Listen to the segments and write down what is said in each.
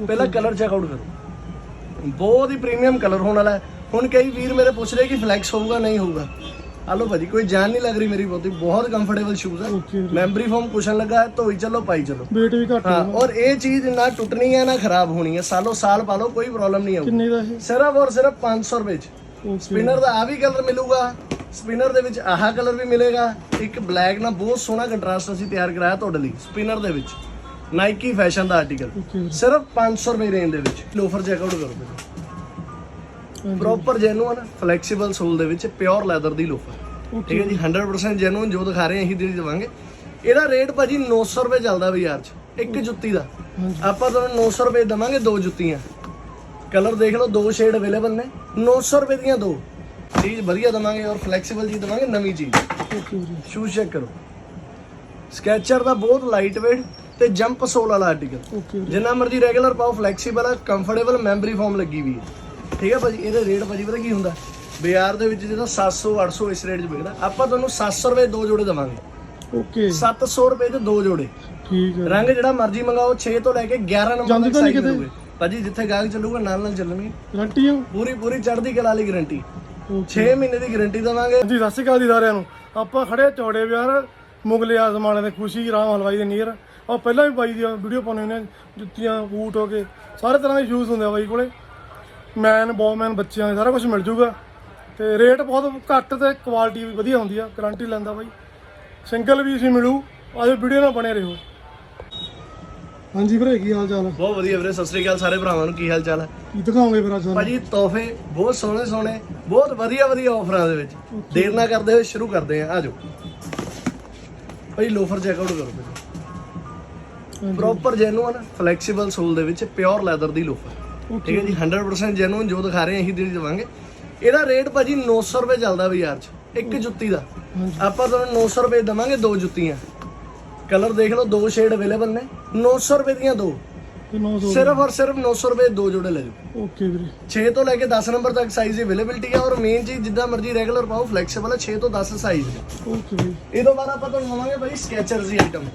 ਪਹਿਲਾਂ colour check out ਕਰੋ। ਬਹੁਤ ਹੀ ਪ੍ਰੀਮੀਅਮ ਕਲਰ ਹੋਣ ਵਾਲਾ ਹੈ। ਹੁਣ ਕਈ ਵੀਰ ਮੇਰੇ ਪੁੱਛ ਰਹੇ ਕਿ ਫਲੈਕਸ ਹੋਊਗਾ ਨਹੀਂ ਹੋਊਗਾ। ਹਲੋ ਭਾਜੀ ਕੋਈ ਜਾਨ ਨਹੀਂ ਲੱਗ ਰਹੀ ਮੇਰੀ ਬਹੁਤੀ। ਬਹੁਤ ਕੰਫਰਟੇਬਲ ਸ਼ੂਜ਼ ਹੈ ਮੈਮਰੀ ਫੋਮ ਕੁਸ਼ਨ ਲੱਗਾ ਹੈ ਧੋਈ ਚੱਲੋ ਪਾਈ ਚੱਲੋ। weight ਵੀ ਘੱਟ ਹਾਂ ਔਰ ਇਹ ਚੀਜ਼ ਨਾ ਟੁੱਟਣੀ ਹੈ ਨਾ ਖਰਾਬ ਹੋਣੀ ਹੈ। ਸਾਲੋ ਸਾਲ ਪਾ ਲਓ ਕੋਈ ਪ੍ਰੋਬਲਮ ਨਹੀਂ ਆਊਗੀ। ਕਿੰਨੇ ਦਾ ਇਹ? ਸਿਰਫ ਔਰ ਸਿਰਫ 500 ਰੁਪਏ ਚ। ਸਪਿਨਰ ਦਾ ਆ ਵੀ ਕਲਰ ਮਿਲੂਗਾ। ਸਪਿਨਰ ਦੇ ਵਿੱਚ ਆਹ ਕਲਰ ਵੀ ਮਿਲੇਗਾ। ਇੱਕ ਬਲੈਕ ਨਾਲ ਬਹੁਤ ਸੋਹਣਾ ਕੰਟਰਾਸਟ ਅਸੀਂ ਤਿਆਰ ਕਰਾਇਆ ਤੁਹਾਡੇ ਲਈ ਸਪਿਨਰ ਦੇ ਵਿੱਚ। ਨਾਈਕੀ ਫੈਸ਼ਨ ਦਾ ਆਰਟੀਕਲ ਸਿਰਫ 500 ਰੁਪਏ ਰੇਂਜ ਦੇ ਵਿੱਚ। ਲੋਫਰ ਚੈੱਕ ਆਊਟ ਕਰੋ ਹਾਂਜੀ। ਪ੍ਰੋਪਰ ਜੈਨੂਅਨ ਫਲੈਕਸੀਬਲ ਸੋਲ ਦੇ ਵਿੱਚ ਪਿਓਰ ਲੈਦਰ ਦੀ ਲੋਫਰ ਠੀਕ ਹੈ ਜੀ 100% ਜੈਨੂਅਨ ਜੋ ਦਿਖਾ ਰਹੇ ਇਹੀ ਦੇ ਦੇਵਾਂਗੇ। ਇਹਦਾ ਰੇਟ ਭਾਜੀ 900 ਰੁਪਏ ਚੱਲਦਾ ਬਾਜ਼ਾਰ 'ਚ ਇੱਕ ਜੁੱਤੀ ਦਾ। ਆਪਾਂ ਤੁਹਾਨੂੰ 900 ਰੁਪਏ ਦਵਾਂਗੇ ਦੋ ਜੁੱਤੀਆਂ। ਕਲਰ ਦੇਖ ਲਓ ਦੋ ਸ਼ੇਡ ਅਵੇਲੇਬਲ ਨੇ। 900 ਰੁਪਏ ਦੀਆਂ ਦੋ। ਚੀਜ਼ ਵਧੀਆ ਦਵਾਂਗੇ ਔਰ ਫਲੈਕਸੀਬਲ ਚੀਜ਼ ਦਵਾਂਗੇ ਨਵੀਂ ਚੀਜ਼। ਸ਼ੂਜ਼ ਚੈੱਕ ਕਰੋ। ਸਕੈਚਰ ਦਾ ਬਹੁਤ ਲਾਈਟ weight ਤੇ ਜੰਪ ਸੋਲ ਵਾਲਾ ਆਰਟੀਕਲ ਜਿੰਨਾ ਮਰਜ਼ੀ ਰੈਗੂਲਰ ਪਾਓ ਫਲੈਕਸੀਬਲ ਹੈ ਕੰਫਰਟੇਬਲ ਮੈਮਰੀ ਫਾਰਮ ਲੱਗੀ ਵੀ ਹੈ ਠੀਕ ਹੈ ਭਾਜੀ? ਇਹਦਾ ਰੇਟ ਭਾਜੀ ਪਤਾ ਕੀ ਹੁੰਦਾ? ਬਾਜ਼ਾਰ ਦੇ ਵਿੱਚ ਜਿਹੜਾ 700 800 ਇਸ ਰੇਟ 'ਚ ਵਿਕਦਾ ਆਪਾਂ ਤੁਹਾਨੂੰ 700 ਰੁਪਏ ਦੋ ਜੋੜੇ ਦਵਾਂਗੇ। ਓਕੇ 700 ਰੁਪਏ 'ਚ ਦੋ ਜੋੜੇ। ਠੀਕ ਹੈ ਰੰਗ ਜਿਹੜਾ ਮਰਜ਼ੀ ਮੰਗਾਓ 6 ਤੋਂ ਲੈ ਕੇ 11 ਨੰਬਰ ਤੱਕ ਸਾਈਜ਼? ਮਿਲੂਗੇ। ਭਾਜੀ ਜਿੱਥੇ ਗਾਹਕ ਚੱਲੂਗਾ ਨਾਲ ਨਾਲ ਚੱਲਣਗੇ। ਗਰੰਟੀ ਆ? ਪੂਰੀ ਪੂਰੀ ਚੜ੍ਹਦੀ ਕਲਾ ਵਾਲੀ ਗਾਰੰਟੀ ਓਕੇ 6 ਮਹੀਨੇ ਦੀ ਗਾਰੰਟੀ ਦਵਾਂਗੇ। ਜੀ ਸਤਿ ਸ਼੍ਰੀ ਅਕਾਲ ਜੀ ਸਾਰਿਆਂ ਨੂੰ। ਆਪਾਂ ਖੜੇ ਚੌੜੇ ਵਿਆਰ ਮੁਗਲੇ ਆਜ਼ਮ ਵਾਲੇ ਦੇ ਖੁਸ਼ੀ ਰਾਮ ਹਲਵਾਈ ਦੇ ਨੀਅਰ। ਆ ਪਹਿਲਾਂ ਵੀ ਬਾਈ ਦੀ ਵੀਡੀਓ ਪਾਉਂਦੇ ਹੁੰਦੇ ਆ ਜੁੱਤੀਆਂ ਬੂਟ ਹੋ ਕੇ ਸਾਰੇ ਤਰ੍ਹਾਂ ਦੇ ਸ਼ੂਜ਼ ਹੁੰਦੇ ਆ ਬਾਈ ਕੋਲੇ। ਮੈਨ ਬੋਮੈਨ ਬੱਚਿਆਂ ਦੇ ਸਾਰਾ ਕੁਝ ਮਿਲ ਜੂਗਾ। ਤੇ ਰੇਟ ਬਹੁਤ ਘੱਟ ਤੇ ਕੁਆਲਿਟੀ ਵੀ ਵਧੀਆ ਹੁੰਦੀ ਆ ਗਾਰੰਟੀ ਲੈਂਦਾ ਬਾਈ। ਸਿੰਗਲ ਵੀ ਸੀ ਮਿਲੂ ਆਜੋ ਵੀਡੀਓ ਨਾਲ ਬਣੇ ਰਹੋ। ਹਾਂਜੀ ਵੀਰੇ ਕੀ ਹਾਲ ਚਾਲ ਬਹੁਤ ਵਧੀਆ ਵੀਰੇ ਸਤਿ ਸ੍ਰੀ ਅਕਾਲ ਸਾਰੇ ਭਰਾਵਾਂ ਨੂੰ ਕੀ ਹਾਲ ਚਾਲ ਹੈ ਕੀ ਦਿਖਾਓਗੇ ਅੱਜ ਸਾਨੂੰ? ਭਾਜੀ ਤੋਹਫੇ ਬਹੁਤ ਸੋਹਣੇ ਸੋਹਣੇ ਬਹੁਤ ਵਧੀਆ ਵਧੀਆ ਆਫਰਾਂ ਦੇ ਵਿੱਚ। ਦੇਰ ਨਾ ਕਰਦੇ ਹੋਏ ਸ਼ੁਰੂ ਕਰਦੇ ਆਂ ਆਜੋ ਭਾਜੀ ਲੋਫਰ ਚੈੱਕ ਆਊਟ ਕਰੋ। ਪ੍ਰੋਪਰ ਜੈਨੂਅਨ ਫਲੈਕਸੀਬਲ ਸੋਲ ਦੇ ਵਿੱਚ ਪਿਓਰ ਲੈਦਰ ਦੀ ਲੋਫਰ ਠੀਕ ਹੈ ਜੀ 100% ਜੈਨੂਅਨ ਜੋ ਦਿਖਾ ਰਹੇ ਇਹੀ ਦੇ ਦੇਵਾਂਗੇ ਇਹਦਾ ਰੇਟ ਭਾਜੀ 900 ਰੁਪਏ ਚੱਲਦਾ ਬਾਜ਼ਾਰ 'ਚ ਇੱਕ ਜੁੱਤੀ ਦਾ। ਆਪਾਂ ਤੁਹਾਨੂੰ 900 ਰੁਪਏ ਦਵਾਂਗੇ ਦੋ ਜੁੱਤੀਆਂ। ਕਲਰ ਦੇਖ ਲਓ ਦੋ ਸ਼ੇਡ ਅਵੇਲੇਬਲ ਨੇ। 900 ਰੁਪਏ ਦੀਆਂ ਦੋ। ਤੇ 900 ਸਿਰਫ ਔਰ ਸਿਰਫ 900 ਰੁਪਏ ਦੋ ਜੋੜੇ ਲੈ ਜਾਓ ਓਕੇ ਵੀਰੇ। 6 ਤੋਂ ਲੈ ਕੇ 10 ਨੰਬਰ ਤੱਕ ਸਾਈਜ਼ ਦੀ ਅਵੇਲੇਬਿਲਟੀ ਹੈ ਔਰ ਮੇਨ ਚੀਜ਼ ਜਿੱਦਾਂ ਮਰਜ਼ੀ ਰੈਗੂਲਰ ਪਾਓ ਫਲੈਕਸੀਬਲ ਹੈ 6 ਤੋਂ 10 ਸਾਈਜ਼ ਦੇ ਓਕੇ ਵੀਰੇ। ਇਹ ਤੋਂ ਬਾਅਦ ਆਪਾਂ ਤੁਹਾਨੂੰ ਦਵਾਂਗੇ ਭਾਈ ਸਕੈਚਰਸ ਦੀ ਆਈਟਮ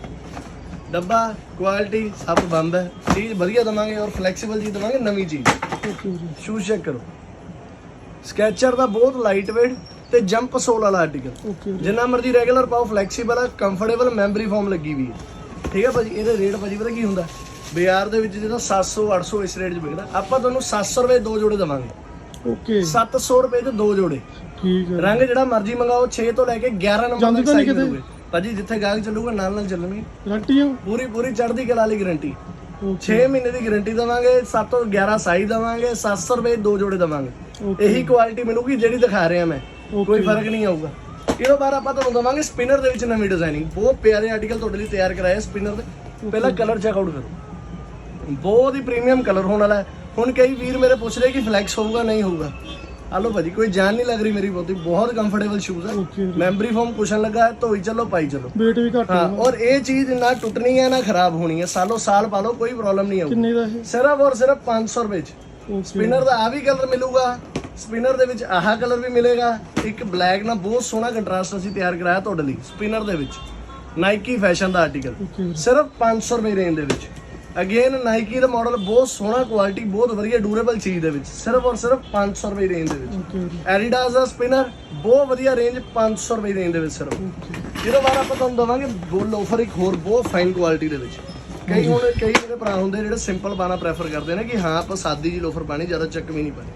ਡੱਬਾ ਕੁਆਲਿਟੀ ਸਭ ਬੰਦ ਹੈ। ਚੀਜ਼ ਵਧੀਆ ਦਵਾਂਗੇ ਔਰ ਫਲੈਕਸੀਬਲ ਚੀਜ਼ ਦਵਾਂਗੇ ਨਵੀਂ ਚੀਜ਼। ਸ਼ੂਜ਼ ਚੈੱਕ ਕਰੋ। ਸਕੈਚਰ ਦਾ ਬਹੁਤ ਲਾਈਟ weight ਤੇ ਜੰਪ ਸੋਲ ਵਾਲਾ ਆਰਟੀਕਲ ਜਿੰਨਾ ਮਰਜ਼ੀ ਰੈਗੂਲਰ ਪਾਓ ਫਲੈਕਸੀਬਲ ਹੈ ਕੰਫਰਟੇਬਲ ਮੈਮਰੀ ਫਾਰਮ ਲੱਗੀ ਵੀ ਹੈ। ਠੀਕ ਹੈ ਭਾਜੀ ਇਹਦਾ ਰੇਟ ਭਾਜੀ ਪਤਾ ਕੀ ਹੁੰਦਾ? ਬਾਜ਼ਾਰ ਦੇ ਵਿੱਚ ਜਿਹੜਾ 700 800 ਇਸ ਰੇਟ 'ਚ ਵਿਕਦਾ ਆਪਾਂ ਤੁਹਾਨੂੰ 700 ਰੁਪਏ ਦੋ ਜੋੜੇ ਦਵਾਂਗੇ। ਓਕੇ 700 ਰੁਪਏ 'ਚ ਦੋ ਜੋੜੇ। ਠੀਕ ਹੈ। ਰੰਗ ਜਿਹੜਾ ਮਰਜ਼ੀ ਮੰਗਾਓ 6 ਤੋਂ ਲੈ ਕੇ 11 ਨੰਬਰ ਤੱਕ ਸਾਈਜ਼? ਮਿਲੂਗੇ ਭਾਜੀ ਜਿੱਥੇ ਗਾਹਕ ਚੱਲੂਗਾ ਨਾਲ ਨਾਲ ਚੱਲਣਗੇ ਗਰੰਟੀ ਆ ਪੂਰੀ ਪੂਰੀ ਚੜ੍ਹਦੀ ਕਲਾ ਵਾਲੀ ਗਾਰੰਟੀ ਓਕੇ 6 ਮਹੀਨੇ ਦੀ ਗਾਰੰਟੀ ਦਵਾਂਗੇ 7 ਤੋਂ 11 ਸਾਈਜ਼ ਦਵਾਂਗੇ 700 ਰੁਪਏ ਦੋ ਜੋੜੇ ਦਵਾਂਗੇ। ਇਹੀ ਕੁਆਲਿਟੀ ਮਿਲੂਗੀ ਜਿਹੜੀ ਦਿਖਾ ਰਿਹਾ ਮੈਂ। ਕੋਈ ਫ਼ਰਕ ਨਹੀਂ ਆਊਗਾ। ਇਹਦੋਂ ਬਾਅਦ ਆਪਾਂ ਤੁਹਾਨੂੰ ਦਵਾਂਗੇ ਸਪਿਨਰ ਦੇ ਵਿੱਚ ਨਵੀਂ ਡਿਜ਼ਾਈਨਿੰਗ ਬਹੁਤ ਪਿਆਰੇ ਆਰਟੀਕਲ ਤੁਹਾਡੇ ਲਈ ਤਿਆਰ ਕਰਾਏ ਸਪਿਨਰ ਦੇ। ਪਹਿਲਾਂ ਕਲਰ ਚੈੱਕ ਆਊਟ ਕਰੋ। ਬਹੁਤ ਹੀ ਪ੍ਰੀਮੀਅਮ ਕਲਰ ਹੋਣ ਵਾਲਾ ਹੈ। ਹੁਣ ਕਈ ਵੀਰ ਮੇਰੇ ਪੁੱਛ ਰਹੇ ਕਿ ਫਲੈਕਸ ਹੋਊਗਾ ਨਹੀਂ ਹੋਊਗਾ। ਹਲੋ ਭਾਜੀ ਕੋਈ ਜਾਨ ਨਹੀਂ ਲੱਗ ਰਹੀ ਮੇਰੀ ਬਹੁਤੀ ਬਹੁਤ ਕੰਫਰਟੇਬਲ ਸ਼ੂਜ਼ ਹੈ ਮੈਮਰੀ ਫਾਰਮ ਕੁਸ਼ਨ ਲੱਗਾ ਹੈ ਧੋਈ ਚੱਲੋ ਪਾਈ ਚੱਲੋ। Weight ਵੀ ਘੱਟ ਹਾਂ ਔਰ ਇਹ ਚੀਜ਼ ਨਾ ਟੁੱਟਣੀ ਹੈ ਨਾ ਖਰਾਬ ਹੋਣੀ ਹੈ। ਸਾਲੋ ਸਾਲ ਪਾ ਲਓ ਕੋਈ ਪ੍ਰੋਬਲਮ ਨਹੀਂ ਆਊਗੀ। ਕਿੰਨੇ ਦਾ ਇਹ? ਸਿਰਫ ਔਰ ਸਿਰਫ 500 ਰੁਪਏ ਚ। ਸਪਿਨਰ ਦਾ ਆ ਵੀ ਕਲਰ ਮਿਲੂਗਾ। ਸਪਿਨਰ ਦੇ ਵਿੱਚ ਆਹ ਕਲਰ ਵੀ ਮਿਲੇਗਾ। ਇੱਕ ਬਲੈਕ ਨਾਲ ਬਹੁਤ ਸੋਹਣਾ ਕੰਟਰਾਸਟ ਅਸੀਂ ਤਿਆਰ ਕਰਾਇਆ ਤੁਹਾਡੇ ਲਈ ਸਪਿਨਰ ਦੇ ਵਿੱਚ। ਨਾਈਕੀ ਫੈਸ਼ਨ ਦਾ ਆਰਟੀਕਲ ਸਿਰਫ 500 ਰੁਪਏ ਰੇਂਜ ਦੇ ਵਿੱਚ। ਅਗੇਨ ਨਾਈਕੀ ਦਾ ਮਾਡਲ ਬਹੁਤ ਸੋਹਣਾ ਕੁਆਲਿਟੀ ਬਹੁਤ ਵਧੀਆ ਡਿਊਰੇਬਲ ਚੀਜ਼ ਦੇ ਵਿੱਚ ਸਿਰਫ ਔਰ ਸਿਰਫ 500 ਰੁਪਏ ਰੇਂਜ ਦੇ ਵਿੱਚ। ਐਡੀਡਾਸ ਦਾ ਸਪਿਨਰ ਬਹੁਤ ਵਧੀਆ ਰੇਂਜ 500 ਰੁਪਏ ਰੇਂਜ ਦੇ ਵਿੱਚ ਸਿਰਫ। ਜਿਹਦੇ ਬਾਅਦ ਆਪਾਂ ਤੁਹਾਨੂੰ ਦਵਾਂਗੇ ਗੋਲ ਲੋਫਰ ਇੱਕ ਹੋਰ ਬਹੁਤ ਫਾਈਨ ਕੁਆਲਿਟੀ ਦੇ ਵਿੱਚ। ਕਈ ਹੁਣ ਕਈ ਮੇਰੇ ਭਰਾ ਹੁੰਦੇ ਜਿਹੜੇ ਸਿੰਪਲ ਪਾਣਾ ਪ੍ਰੈਫਰ ਕਰਦੇ ਨੇ ਕਿ ਹਾਂ ਆਪਾਂ ਸਾਦੀ ਜੀ ਲੋਫਰ ਪਾਣੀ ਜ਼ਿਆਦਾ ਚੱਕ ਵੀ ਨਹੀਂ ਪਾਣੀ।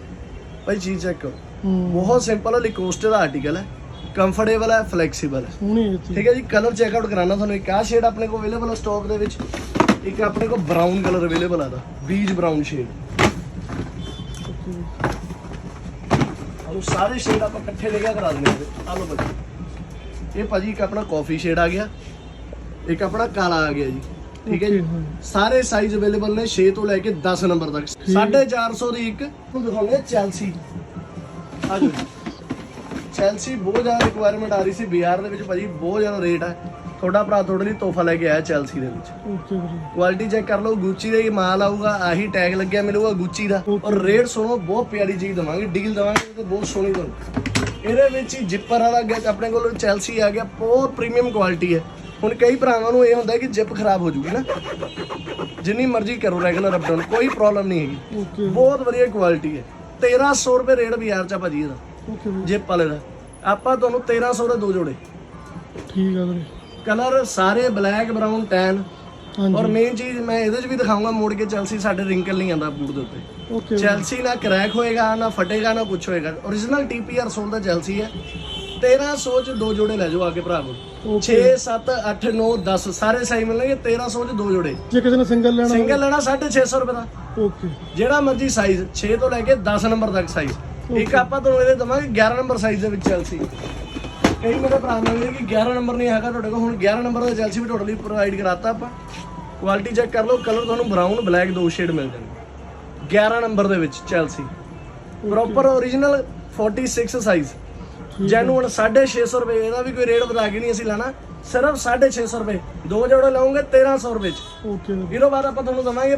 ਭਾਈ ਚੀਜ਼ ਚੈੱਕ ਕਰੋ। ਬਹੁਤ ਸਿੰਪਲ ਹੈ ਲਿਕੋਸਟੇ ਦਾ ਆਰਟੀਕਲ ਹੈ ਕੰਫਰਟੇਬਲ ਹੈ ਫਲੈਕਸੀਬਲ ਹੈ। ਠੀਕ ਹੈ ਜੀ ਕਲਰ ਚੈੱਕ ਆਊਟ ਕਰਾਣਾ ਤੁਹਾਨੂੰ ਇੱਕ ਆਹ ਸ਼ੇਡ ਆਪਣੇ ਕੋਲ ਅਵੇਲੇਬਲ ਹੈ ਸਟਾਕ ਦੇ ਵਿੱਚ। ਇੱਕ ਆਪਣੇ ਕੋਲ ਬਰਾਊਨ ਕਲਰ ਅਵੇਲੇਬਲ ਆਦਾ ਬੀਜ ਬਰਾਊਨ ਸ਼ੇਡ ਉਹ ਸਾਰੇ ਸ਼ੇਡ ਆਪਾਂ ਇਕੱਠੇ ਲੈ ਕੇ ਕਰਾ ਦਿੰਦੇ ਆ ਲਓ ਭਾਜੀ। ਇਹ ਭਾਜੀ ਇੱਕ ਆਪਣਾ ਕਾਫੀ ਸ਼ੇਡ ਆ ਗਿਆ ਇੱਕ ਆਪਣਾ ਕਾਲਾ ਆ ਗਿਆ ਜੀ। ਠੀਕ ਹੈ ਜੀ। ਸਾਰੇ ਸਾਈਜ਼ ਅਵੇਲੇਬਲ ਨੇ 6 ਤੋਂ ਲੈ ਕੇ 10 ਨੰਬਰ ਤੱਕ। 450 ਦੀ ਇੱਕ ਹੁਣ ਦਿਖਾਉਂਦੇ ਚੈਲਸੀ ਆ ਜਾਓ ਚੈਲਸੀ ਬਹੁਤ ਜ਼ਿਆਦਾ ਰਿਕੁਆਇਰਮੈਂਟ ਆ ਰਹੀ ਸੀ ਬਾਜ਼ਾਰ ਦੇ ਵਿੱਚ ਭਾਜੀ ਬਹੁਤ ਜ਼ਿਆਦਾ ਰੇਟ ਹੈ ਤੁਹਾਡਾ ਭਰਾ ਤੁਹਾਡੇ ਲਈ ਤੋਹਫਾ ਲੈ ਕੇ ਆਇਆ ਚੈਲਸੀ ਦੇ ਵਿੱਚ। ਓਕੇ ਵੀਰੇ। ਕੁਆਲਿਟੀ ਚੈੱਕ ਕਰ ਲਓ ਗੁੱਚੀ ਦਾ ਹੀ ਮਾਲ ਆਊਗਾ ਆਹੀ ਟੈਗ ਲੱਗਿਆ ਮਿਲੂਗਾ ਗੁੱਚੀ ਦਾ. ਔਰ ਰੇਟ ਸੁਣੋ ਬਹੁਤ ਪਿਆਰੀ ਚੀਜ਼ ਦਵਾਂਗੇ ਡੀਲ ਦਵਾਂਗੇ ਤੇ ਬਹੁਤ ਸੋਹਣੀ ਤੁਹਾਨੂੰ। ਇਹਦੇ ਵਿੱਚ ਹੀ ਜਿੱਪਰ ਵਾਲਾ ਗਿਆ ਆਪਣੇ ਕੋਲ ਚੈਲਸੀ ਆ ਗਿਆ ਬਹੁਤ ਪ੍ਰੀਮੀਅਮ ਕੁਆਲਿਟੀ ਹੈ। ਹੁਣ ਕਈ ਭਰਾਵਾਂ ਨੂੰ ਇਹ ਹੁੰਦਾ ਕਿ ਜਿਪ ਖਰਾਬ ਹੋ ਜੂਗੀ ਨਾ। ਜਿੰਨੀ ਮਰਜ਼ੀ ਕਰੋ ਰੈਗੂਲਰ ਅਪ ਡਾਊਨ ਕੋਈ ਪ੍ਰੋਬਲਮ ਨਹੀਂ ਹੈਗੀ। ਬਹੁਤ ਵਧੀਆ ਕੁਆਲਿਟੀ ਹੈ। 1300 ਰੁਪਏ ਰੇਟ ਬਾਜ਼ਾਰ ਚ ਆ ਭਾਜੀ ਇਹਦਾ ਜਿਪ ਵਾਲੇ ਦਾ। ਆਪਾਂ ਤੁਹਾਨੂੰ 1300 ਦੇ ਦੋ ਜੋੜੇ। ਠੀਕ ਆ ਵੀਰੇ। ਕਲਰ ਸਾਰੇ ਬਲੈਕ ਬਰਾਊਨ ਟੈਨ ਔਰ ਮੇਨ ਚੀਜ਼ ਮੈਂ ਇਹਦੇ 'ਚ ਵੀ ਦਿਖਾਉਂਗਾ ਮੋੜ ਕੇ ਚੈਲਸੀ ਸਾਡੇ ਰਿੰਕਲ ਨਹੀਂ ਆਂਦਾ ਬੂਟ ਦੇ ਉੱਤੇ। ਓਕੇ ਚੈਲਸੀ ਨਾ ਕਰੈਕ ਹੋਏਗਾ ਨਾ ਫਟੇਗਾ ਨਾ ਕੁਛ ਹੋਏਗਾ। Origignal TPR ਸੋਲ ਦਾ ਚੈਲਸੀ ਹੈ। 1300 ਚ ਦੋ ਜੋੜੇ ਲੈ ਜਾਓ ਆ ਕੇ ਭਰਾ ਕੋਲ 6 7 8 9 10 ਸਾਰੇ ਸਾਈਜ਼ ਮਿਲਣਗੇ 1300 ਚ ਦੋ ਜੋੜੇ। ਜੇ ਕਿਸੇ ਨੇ ਸਿੰਗਲ ਲੈਣਾ ਸਿੰਗਲ ਲੈਣਾ 650 ਰੁਪਏ ਦਾ। ਓਕੇ ਜਿਹੜਾ ਮਰਜ਼ੀ ਸਾਈਜ਼ 6 ਤੋਂ ਲੈ ਕੇ 10 ਨੰਬਰ ਤੱਕ ਸਾਈਜ਼ ਇੱਕ ਆਪਾਂ ਤੁਹਾਨੂੰ ਇਹਦੇ ਦਵਾਂਗੇ 11 ਨੰਬਰ ਸਾਈਜ਼ ਦੇ ਵਿੱਚ ਚੈਲਸੀ ਕਈ ਮੇਰੇ ਭਰਾ ਮੰਗਦੇ ਕਿ 11 ਨੰਬਰ ਨਹੀਂ ਹੈਗਾ ਤੁਹਾਡੇ ਕੋਲ। ਹੁਣ 11 ਨੰਬਰ ਦਾ ਚੈਲਸੀ ਵੀ ਤੁਹਾਡੇ ਲਈ ਪ੍ਰੋਵਾਈਡ ਕਰਾਤਾ ਆਪਾਂ। ਕੁਆਲਿਟੀ ਚੈੱਕ ਕਰ ਲਓ ਕਲਰ ਤੁਹਾਨੂੰ ਬਰਾਊਨ ਬਲੈਕ ਦੋ ਸ਼ੇਡ ਮਿਲ ਜਾਣਗੇ। 11 ਨੰਬਰ ਦੇ ਵਿੱਚ Chelsea proper origignal 46 size genuine 650 ਰੁਪਏ ਇਹਦਾ ਵੀ ਕੋਈ ਰੇਟ ਵਧਾ ਕੇ ਨਹੀਂ ਅਸੀਂ ਲੈਣਾ। ਸਿਰਫ 650 ਰੁਪਏ। ਦੋ ਜੋੜੇ ਲਾਉਂਗੇ 1300 ਰੁਪਏ ਚ। ਓਕੇ ਇਹਦੋਂ ਬਾਅਦ ਆਪਾਂ ਤੁਹਾਨੂੰ ਦਵਾਂਗੇ